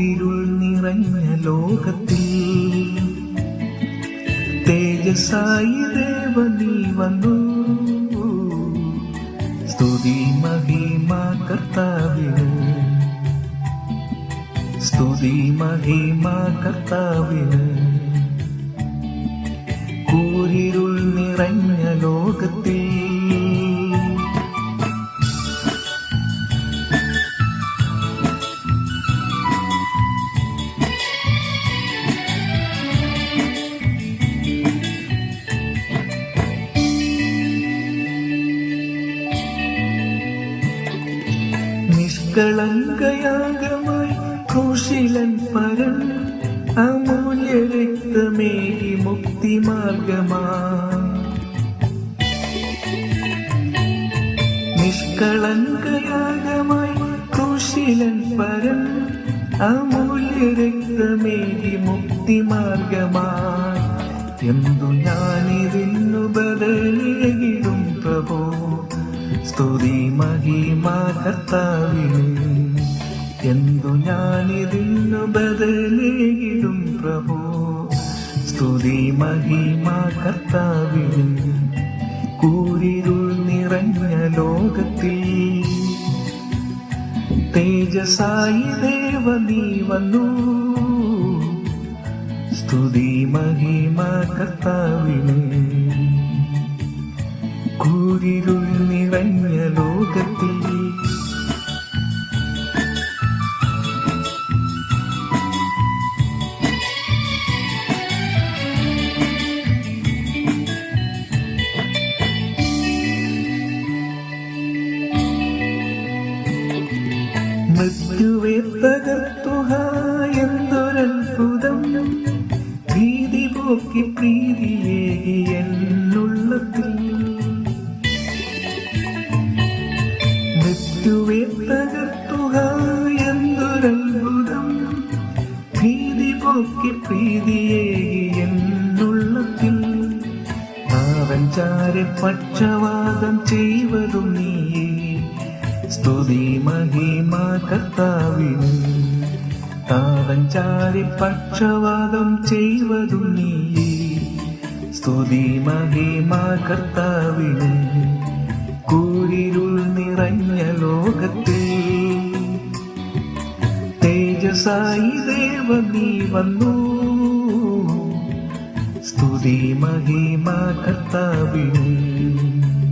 നിറഞ്ഞ ലോകത്തിൽ. തേജസായി ദേവ നീ വന്നു. സ്തുതി മഹിമ കർത്താവിന്. സ്തുതി മഹിമ കർത്താവിന്. കൂരിരുൾ നിറഞ്ഞ നിഷ്കളങ്കയാഗമായി കോശിലൻ പരൻ അമൂല്യ രക്തമേകി മുക്തി മാർഗമായി. നിഷ്കളങ്കയാഗമായി ക്രൂശിലൻ പരൻ അമൂല്യ രക്തമേകി മുക്തി മാർഗമായി. എന്തു ഞാനിതിന്നു ബദലിയും പ്രഭോ. സ്തുതി മഹിമ കർത്താവിന് എന്തു ഞാനിതിന്നു ബദലേകിടും പ്രഭോ. സ്തുതി മഹിമ കർത്താവിന് കൂരിരുൾ നിറഞ്ഞ ലോകത്തിൽ തേജസായി ദേവ നീ വന്നു. സ്തുതി മഹിമ കർത്താവിന് കൂരിരുൾ മൃത്യുവെ തകർത്തുക എന്തൊരത്ഭുതം ഭീതി പോക്കി പ്രീതിയേകി എന്നുള്ളത്തിൽ. മൃത്യുവെ തകർത്തുക എന്തൊരത്ഭുതം ഭീതി പോക്കി പ്രീതിയേകി എന്നുള്ളത്തിൽ. ചാരെ പക്ഷവാദം ചെയ്വതും നീയേ. സ്തുതി മഹിമ കർത്താവിന് താവഞ്ചാരി പക്ഷവാദം ചെയ്വതും നീ സ്തുതി മഹിമ കർത്താവിന് കൂരിരുൾ നിറഞ്ഞ ലോകത്തിൽ തേജസായി ദേവ നീ വന്നു. സ്തുതി മഹിമ കർത്താവിന്